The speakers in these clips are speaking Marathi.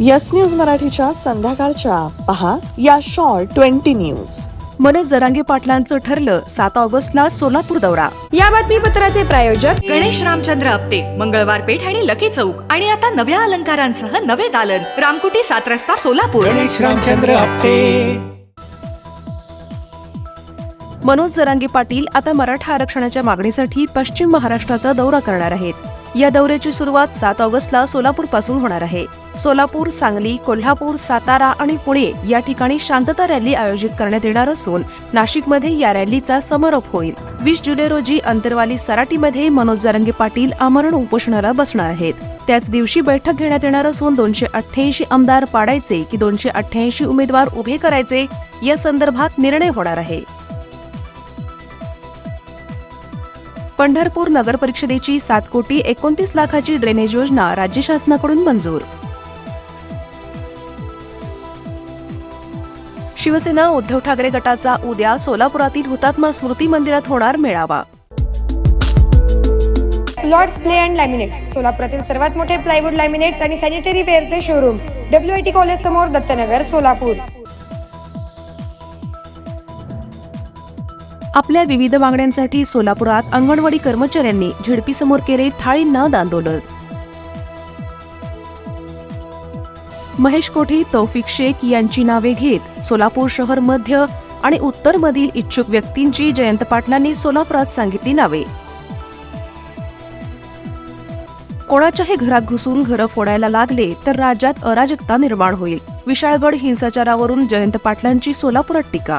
यस न्यूज मराठीच्या संध्याकाळच्या. पहा या short twenty news. Manoj Jarange पाटलांचं ठरलं सात ऑगस्टला सोलापूर दौरा. या बातमीपत्राचे प्रायोजक गणेश रामचंद्र आपटे मंगळवार पेठ आणि लकी चौक. आणि आता नव्या अलंकारांसह नवे दालन. रामकुटी सात रस्ता सोलापूर. गणेश रामचंद्र आपटे. मनोज जरांगे पाटील आता मराठा आरक्षणाच्या मागणीसाठी पश्चिम महाराष्ट्राचा दौरा करणार आहेत. या दौऱ्याची सुरुवात सात ऑगस्टला सोलापूरपासून होणार आहे. सोलापूर सांगली कोल्हापूर सातारा आणि पुणे या ठिकाणी शांतता रॅली आयोजित करण्यात येणार असून नाशिकमध्ये या रॅलीचा समारोप होईल. वीस जुलै रोजी अंतरवाली सराटीमध्ये मनोज जरांगे पाटील आमरण उपोषणाला बसणार आहेत. त्याच दिवशी बैठक घेण्यात येणार असून दोनशे अठ्ठ्याऐंशी आमदार पाडायचे की दोनशे अठ्ठ्याऐंशी उमेदवार उभे करायचे या संदर्भात निर्णय होणार आहे. पंढरपूर नगर परिषदेची सात कोटी एकोणतीस लाखाची ड्रेनेज योजना राज्य शासनाकडून मंजूर. शिवसेना उद्धव ठाकरे गटाचा उद्या सोलापुरातील हुतात्मा स्मृती मंदिरात होणार मेळावा. लॉर्ड्स प्ले अँड लॅमिनेट्स सोलापुरातील सर्वात मोठे प्लायवूड लॅमिनेट्स आणि sanitary वेअरचे showroom W I T college समोर दत्तनगर सोलापूर. आपल्या विविध मागण्यांसाठी सोलापुरात अंगणवाडी कर्मचाऱ्यांनी झिडपीसमोर केले थाळींना दांदोलन महेश कोठे तौफिक शेख यांची नावे घेत सोलापूर शहर मध्य आणि उत्तर मधील इच्छुक व्यक्तींची जयंत पाटलांनी सोलापुरात सांगितली नावे. कोणाच्याही घरात घुसून घरं फोडायला लागले तर राज्यात अराजकता निर्माण होईल. विशाळगड हिंसाचारावरून जयंत पाटलांची सोलापुरात टीका.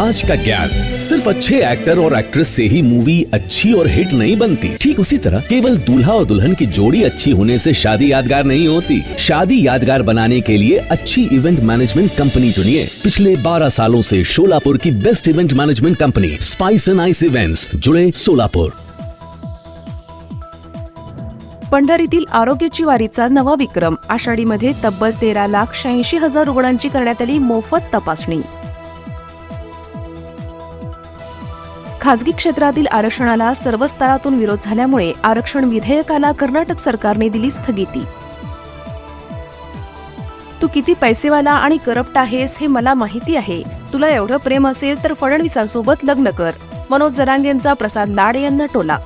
आज का ज्ञान सिर्फ़ अच्छे एक्टर और एक्ट्रेस से ही मूवी अच्छी और हिट नहीं बनती। ठीक उसी तरह केवल दूल्हा और दुल्हन की जोड़ी अच्छी होने से शादी यादगार नहीं होती। शादी यादगार बनाने के लिए अच्छी इवेंट मैनेजमेंट कंपनी चुनिए। पिछले 12 सालों से शोलापुर की best event management company spice and ice events जुड़े सोलापुर पंढरीतील आरोग्याची वारीचा नवा विक्रम, आषाढीमध्ये तब्बल तेरा लाख शहाऐंशी हज़ार रुग्णांची करण्यात आली मोफत तपासणी. खासगी क्षेत्रातील आरक्षणाला सर्व स्तरातून विरोध झाल्यामुळे आरक्षण विधेयकाला कर्नाटक सरकारने दिली स्थगिती. तू किती पैसेवाला आणि करप्ट आहेस हे मला माहिती आहे. तुला एवढं प्रेम असेल तर फडणवीसांसोबत लग्न कर. मनोज जरांगेंचा प्रसाद लाड यांना टोला.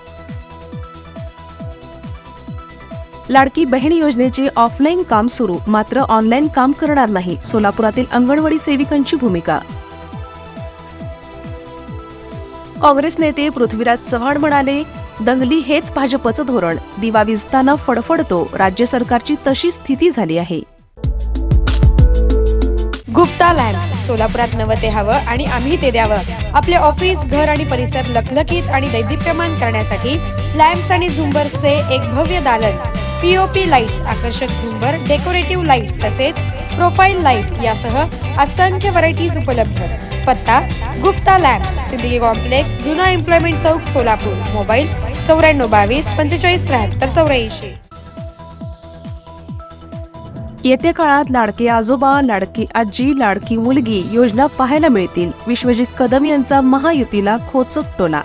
लाडकी बहीण योजनेचे ऑफलाईन काम सुरू मात्र ऑनलाईन काम करणार नाही. सोलापुरातील अंगणवाडी सेविकांची भूमिका काँग्रेस नेते पृथ्वीराज चव्हाण म्हणाले दंगली हेच भाजपचं धोरण. दिवा विजताना फडफडतो. राज्य सरकारची तशी स्थिती झाली आहे. गुप्ता लॅम्प्स सोलापुरात नवं ते हवं आणि आम्ही ते द्यावं. आपले ऑफिस घर आणि परिसर लखलखीत आणि दैदिप्यमान करण्यासाठी लॅम्प्स आणि झुंबर्सचे एक भव्य दालन. पीओपी लाईट्स आकर्षक झुंबर डेकोरेटिव्ह लाईट्स तसेच प्रोफाईल लाइट यासह असंख्य व्हरायटीज उपलब्ध. पत्ता गुप्ता लॅम्प्स सिद्दीकी कॉम्प्लेक्स जुना एम्प्लॉयमेंट चौक सोलापूर मोबाईल चौऱ्याण्णव बावीस पंचेचाळीस त्र्याहत्तर चौऱ्याऐंशी. येत्या काळात लाडके आजोबा लाडकी आजी लाडकी मुलगी योजना पाहायला मिळतील. विश्वजित कदम यांचा महायुतीला खोचक टोला.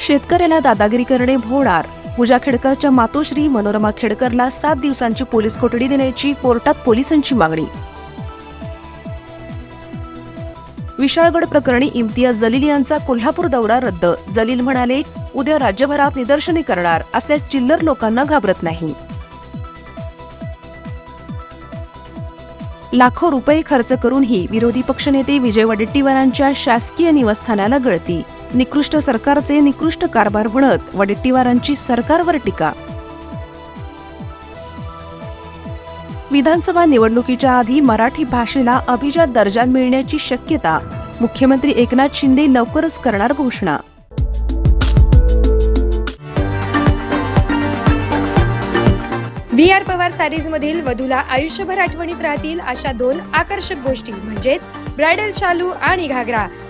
शेतकऱ्याला दादागिरी करणे भोवणार. पूजा खेडकरच्या मातोश्री मनोरमा खेडकरला सात दिवसांची पोलीस कोठडी देण्याची कोर्टात पोलिसांची मागणी. विशाळगड प्रकरणी इम्तियाज जलील यांचा कोल्हापूर दौरा रद्द. जलील म्हणाले उद्या राज्यभरात निदर्शने करणार असल्या चिल्लर लोकांना घाबरत नाही. लाखो रुपये खर्च करूनही विरोधी पक्षनेते विजय वडेट्टीवारांच्या शासकीय निवासस्थानाला गळती. निकृष्ट सरकारचे निकृष्ट कारभार म्हणत वडेट्टीवारांची सरकारवर टीका. विधानसभा निवडणुकीच्या आधी मराठी भाषेला अभिजात दर्जा मिळण्याची शक्यता. मुख्यमंत्री एकनाथ शिंदे लवकरच करणार घोषणा. व्ही आर पवार सॅरीज मधील वधूला आयुष्यभर आठवणीत राहतील अशा दोन आकर्षक गोष्टी म्हणजेच ब्रायडल शालू आणि घागरा.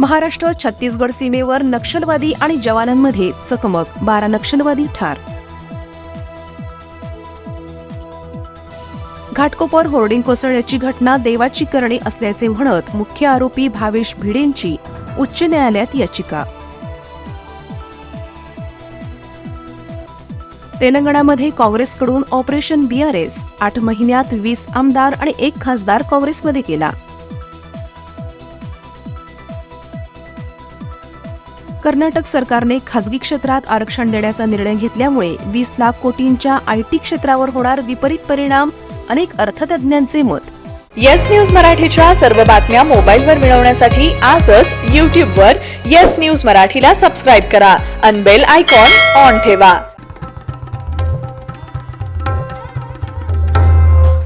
महाराष्ट्र छत्तीसगड सीमेवर नक्षलवादी आणि जवानांमध्ये चकमक. बारा नक्षलवादी ठार. घाटकोपर होर्डिंग कोसळण्याची घटना देवाची करणी असल्याचे म्हणत मुख्य आरोपी भावेश भिडेंची उच्च न्यायालयात याचिका. तेलंगणामध्ये काँग्रेसकडून ऑपरेशन बीआरएस आठ महिन्यात वीस आमदार आणि एक खासदार काँग्रेसमध्ये केला. कर्नाटक सरकारने खासगी क्षेत्रात आरक्षण देण्याचा निर्णय घेतल्यामुळे वीस लाख कोटींच्या आयटी क्षेत्रावर होणार विपरीत परिणाम अनेक अर्थतज्ञांचे मत. येस न्यूज मराठीच्या सर्व बातम्या मोबाईलवर मिळवण्यासाठी आजच यूट्यूबवर येस न्यूज मराठीला सबस्क्राईब करा. अनबेल आयकॉन ऑन ठेवा.